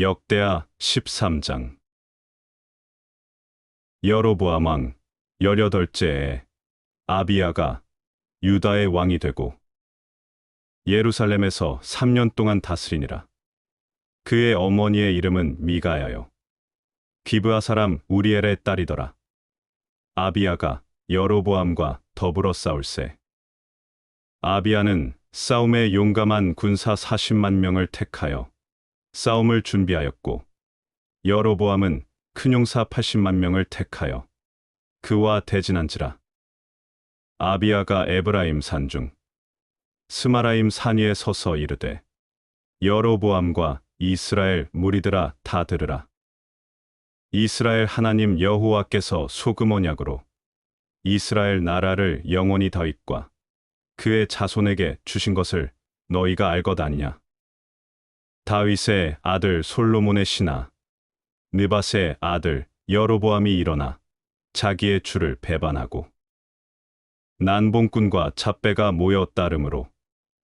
역대하 13장 여로보암 왕 18째에 아비야가 유다의 왕이 되고 예루살렘에서 3년 동안 다스리니라. 그의 어머니의 이름은 미가야요. 기브아 사람 우리엘의 딸이더라. 아비야가 여로보암과 더불어 싸울세. 아비야는 싸움에 용감한 군사 40만 명을 택하여 싸움을 준비하였고 여로보암은 큰 용사 80만 명을 택하여 그와 대진한지라. 아비야가 에브라임 산중 스마라임 산 위에 서서 이르되 여로보암과 이스라엘 무리들아 다 들으라. 이스라엘 하나님 여호와께서 소금 언약으로 이스라엘 나라를 영원히 다윗과 그의 자손에게 주신 것을 너희가 알 것 아니냐. 다윗의 아들 솔로몬의 신하 느밧의 아들 여로보암이 일어나 자기의 주를 배반하고 난봉꾼과 잡배가 모여 따름으로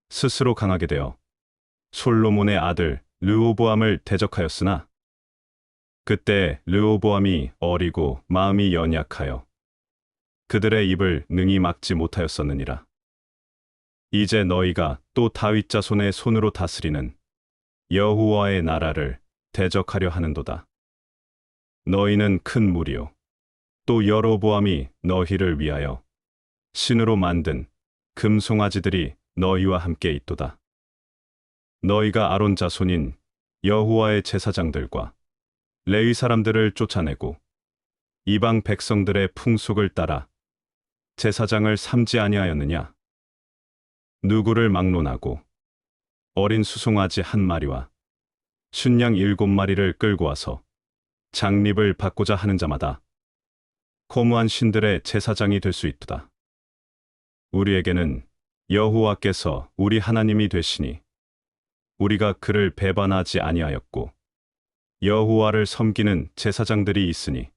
스스로 강하게 되어 솔로몬의 아들 르오보암을 대적하였으나 그때 르오보암이 어리고 마음이 연약하여 그들의 입을 능히 막지 못하였었느니라. 이제 너희가 또 다윗 자손의 손으로 다스리는 여호와의 나라를 대적하려 하는도다. 너희는 큰 무리요. 또 여로보암이 너희를 위하여 신으로 만든 금송아지들이 너희와 함께 있도다. 너희가 아론 자손인 여호와의 제사장들과 레위 사람들을 쫓아내고 이방 백성들의 풍속을 따라 제사장을 삼지 아니하였느냐? 누구를 막론하고 어린 수송아지 한 마리와 순양 일곱 마리를 끌고 와서 장립을 받고자 하는 자마다 거무한 신들의 제사장이 될 수 있도다. 우리에게는 여호와께서 우리 하나님이 되시니 우리가 그를 배반하지 아니하였고 여호와를 섬기는 제사장들이 있으니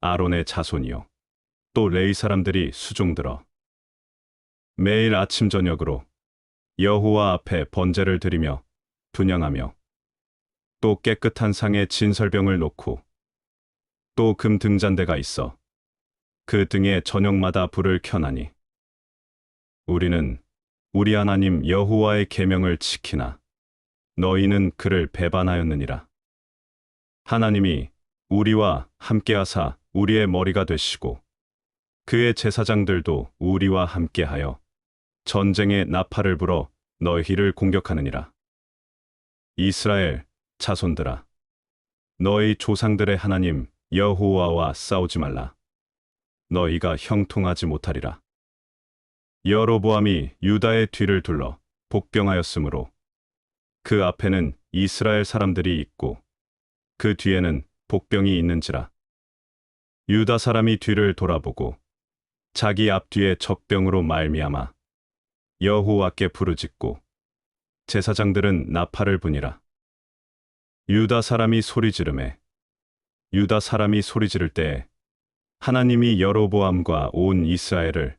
아론의 자손이요 또 레이 사람들이 수종들어 매일 아침 저녁으로 여호와 앞에 번제를 드리며 분양하며 또 깨끗한 상에 진설병을 놓고 또 금 등잔대가 있어 그 등에 저녁마다 불을 켜나니 우리는 우리 하나님 여호와의 계명을 지키나 너희는 그를 배반하였느니라. 하나님이 우리와 함께하사 우리의 머리가 되시고 그의 제사장들도 우리와 함께하여 전쟁의 나팔을 불어 너희를 공격하느니라. 이스라엘 자손들아, 너희 조상들의 하나님 여호와와 싸우지 말라. 너희가 형통하지 못하리라. 여로보암이 유다의 뒤를 둘러 복병하였으므로 그 앞에는 이스라엘 사람들이 있고 그 뒤에는 복병이 있는지라. 유다 사람이 뒤를 돌아보고 자기 앞뒤에 적병으로 말미암아 여호와께 부르짖고 제사장들은 나팔을 부니라. 유다 사람이 소리 지르매 유다 사람이 소리 지를 때에 하나님이 여로보암과 온 이스라엘을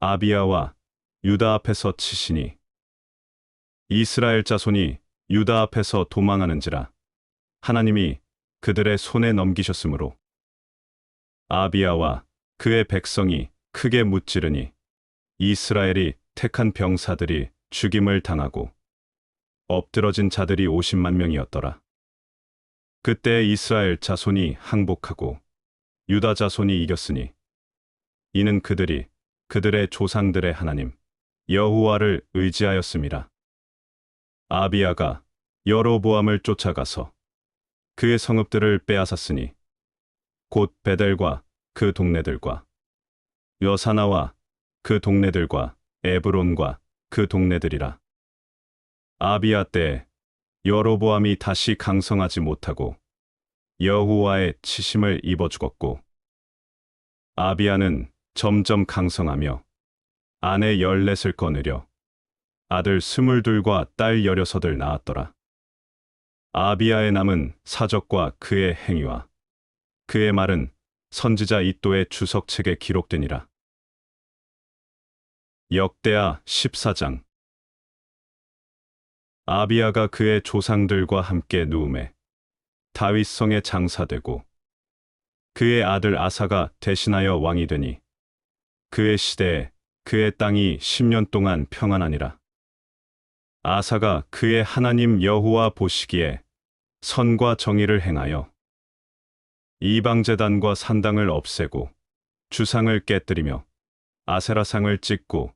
아비야와 유다 앞에서 치시니 이스라엘 자손이 유다 앞에서 도망하는지라 하나님이 그들의 손에 넘기셨으므로 아비야와 그의 백성이 크게 무찌르니 이스라엘이 택한 병사들이 죽임을 당하고 엎드러진 자들이 50만 명이었더라. 그때 이스라엘 자손이 항복하고 유다 자손이 이겼으니 이는 그들이 그들의 조상들의 하나님 여호와를 의지하였음이라. 아비야가 여로보암을 쫓아가서 그의 성읍들을 빼앗았으니 곧 베델과 그 동네들과 여사나와 그 동네들과 에브론과 그 동네들이라. 아비야 때 여로보암이 다시 강성하지 못하고 여호와의 치심을 입어 죽었고 아비야는 점점 강성하며 아내 열넷을 거느려 아들 스물둘과 딸 여려섯을 낳았더라. 아비야의 남은 사적과 그의 행위와 그의 말은 선지자 이또의 주석책에 기록되니라. 역대하 14장 아비야가 그의 조상들과 함께 누움에 다윗성에 장사되고 그의 아들 아사가 대신하여 왕이 되니 그의 시대에 그의 땅이 10년 동안 평안하니라. 아사가 그의 하나님 여호와 보시기에 선과 정의를 행하여 이방 제단과 산당을 없애고 주상을 깨뜨리며 아세라상을 찍고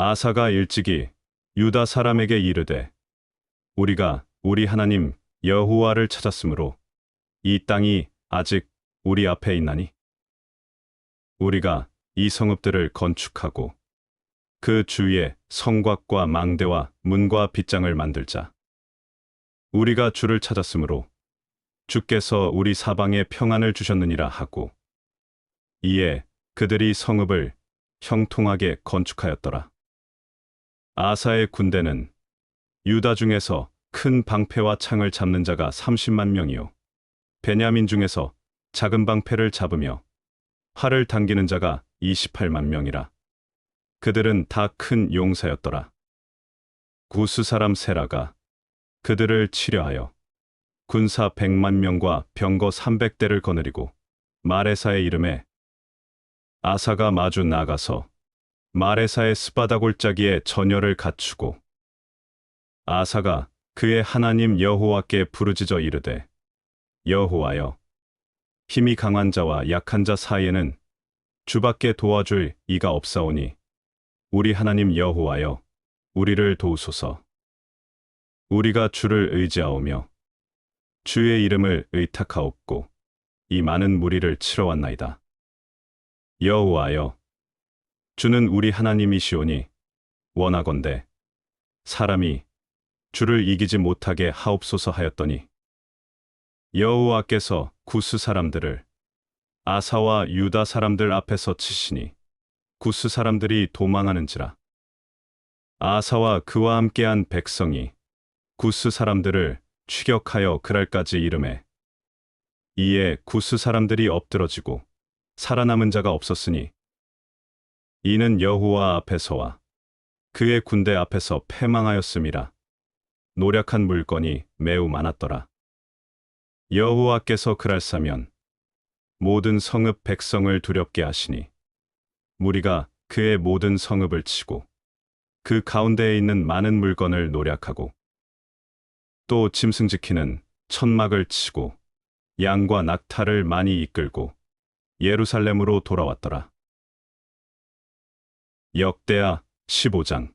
아사가 일찍이 유다 사람에게 이르되 우리가 우리 하나님 여호와를 찾았으므로 이 땅이 아직 우리 앞에 있나니 우리가 이 성읍들을 건축하고 그 주위에 성곽과 망대와 문과 빗장을 만들자 우리가 주를 찾았으므로 주께서 우리 사방에 평안을 주셨느니라 하고 이에 그들이 성읍을 형통하게 건축하였더라. 아사의 군대는 유다 중에서 큰 방패와 창을 잡는 자가 30만 명이요. 베냐민 중에서 작은 방패를 잡으며 활을 당기는 자가 28만 명이라. 그들은 다 큰 용사였더라. 구스 사람 세라가 그들을 치려하여 군사 100만 명과 병거 300대를 거느리고 마레사의 이름에 아사가 마주 나가서 마레사의 스바다 골짜기에 전열을 갖추고 아사가 그의 하나님 여호와께 부르짖어 이르되 여호와여 힘이 강한 자와 약한 자 사이에는 주밖에 도와줄 이가 없사오니 우리 하나님 여호와여 우리를 도우소서. 우리가 주를 의지하오며 주의 이름을 의탁하옵고 이 많은 무리를 치러 왔나이다. 여호와여 주는 우리 하나님이시오니 원하건대 사람이 주를 이기지 못하게 하옵소서 하였더니 여호와께서 구스 사람들을 아사와 유다 사람들 앞에서 치시니 구스 사람들이 도망하는지라 아사와 그와 함께한 백성이 구스 사람들을 추격하여 그랄까지 이름해 이에 구스 사람들이 엎드러지고 살아남은 자가 없었으니 이는 여호와 앞에서와. 그의 군대 앞에서 패망하였음이라 노력한 물건이 매우 많았더라. 여호와께서 그랄사면 모든 성읍 백성을 두렵게 하시니 무리가 그의 모든 성읍을 치고 그 가운데에 있는 많은 물건을 노략하고 또 짐승 지키는 천막을 치고 양과 낙타를 많이 이끌고 예루살렘으로 돌아왔더라. 역대하 15장.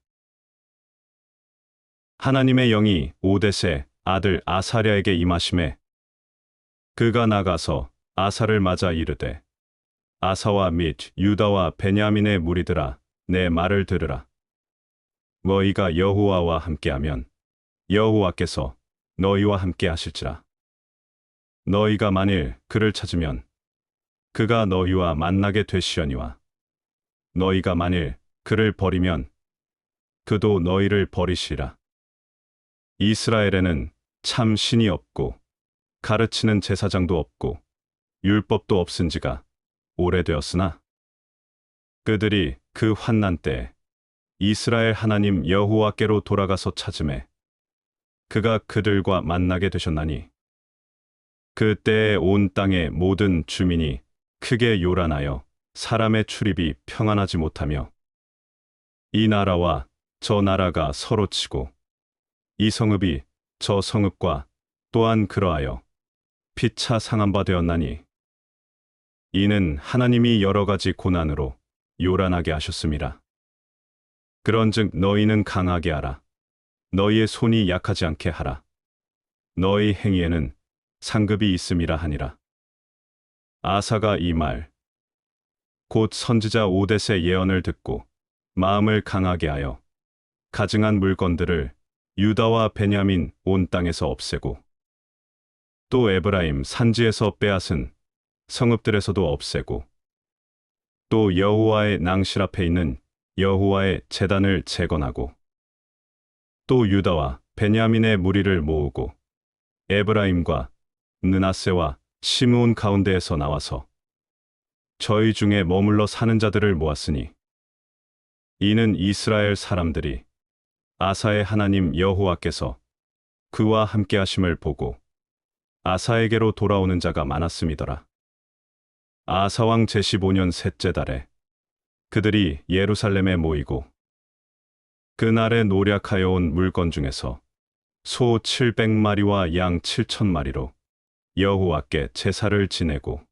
하나님의 영이 오데세 아들 아사랴에게 임하심에 그가 나가서 아사를 맞아 이르되 아사와 및 유다와 베냐민의 무리들아 내 말을 들으라. 너희가 여호와와 함께하면 여호와께서 너희와 함께 하실지라. 너희가 만일 그를 찾으면 그가 너희와 만나게 되시려니와 너희가 만일 그를 버리면 그도 너희를 버리시라. 이스라엘에는 참 신이 없고 가르치는 제사장도 없고 율법도 없은지가 오래되었으나 그들이 그 환난 때 이스라엘 하나님 여호와께로 돌아가서 찾음에 그가 그들과 만나게 되셨나니 그때에 온 땅의 모든 주민이 크게 요란하여 사람의 출입이 평안하지 못하며 이 나라와 저 나라가 서로 치고 이 성읍이 저 성읍과 또한 그러하여 피차 상한 바 되었나니 이는 하나님이 여러 가지 고난으로 요란하게 하셨습니다. 그런즉 너희는 강하게 하라. 너희의 손이 약하지 않게 하라. 너희 행위에는 상급이 있음이라 하니라. 아사가 이 말, 곧 선지자 오데세 예언을 듣고 마음을 강하게 하여 가증한 물건들을 유다와 베냐민 온 땅에서 없애고 또 에브라임 산지에서 빼앗은 성읍들에서도 없애고 또 여호와의 낭실 앞에 있는 여호와의 제단을 재건하고 또 유다와 베냐민의 무리를 모으고 에브라임과 느나세와 시므온 가운데에서 나와서 저희 중에 머물러 사는 자들을 모았으니 이는 이스라엘 사람들이 아사의 하나님 여호와께서 그와 함께 하심을 보고 아사에게로 돌아오는 자가 많았음이더라. 아사왕 제15년 셋째 달에 그들이 예루살렘에 모이고 그날에 노략하여 온 물건 중에서 소 700마리와 양 7천마리로 여호와께 제사를 지내고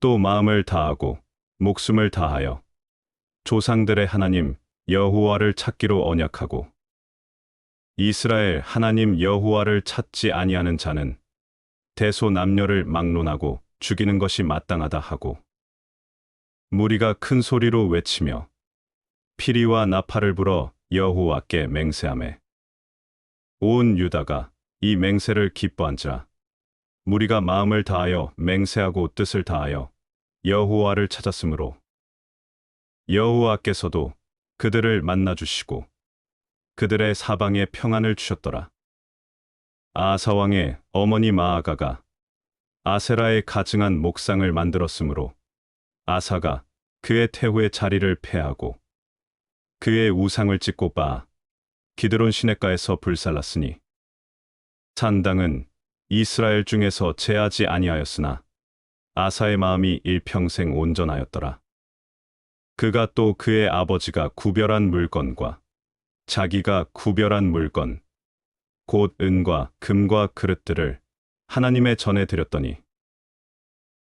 또 마음을 다하고 목숨을 다하여 조상들의 하나님 여호와를 찾기로 언약하고 이스라엘 하나님 여호와를 찾지 아니하는 자는 대소 남녀를 막론하고 죽이는 것이 마땅하다 하고 무리가 큰 소리로 외치며 피리와 나팔을 불어 여호와께 맹세하매 온 유다가 이 맹세를 기뻐한지라. 무리가 마음을 다하여 맹세하고 뜻을 다하여 여호와를 찾았으므로 여호와께서도 그들을 만나 주시고 그들의 사방에 평안을 주셨더라. 아사 왕의 어머니 마아가가 아세라의 가증한 목상을 만들었으므로 아사가 그의 태후의 자리를 폐하고 그의 우상을 찍고 바 기드론 시냇가에서 불살랐으니 산당은 이스라엘 중에서 제하지 아니하였으나 아사의 마음이 일평생 온전하였더라. 그가 또 그의 아버지가 구별한 물건과 자기가 구별한 물건, 곧 은과 금과 그릇들을 하나님의 전에 드렸더니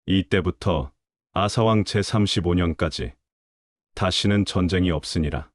이때부터 아사왕 제35년까지 다시는 전쟁이 없으니라.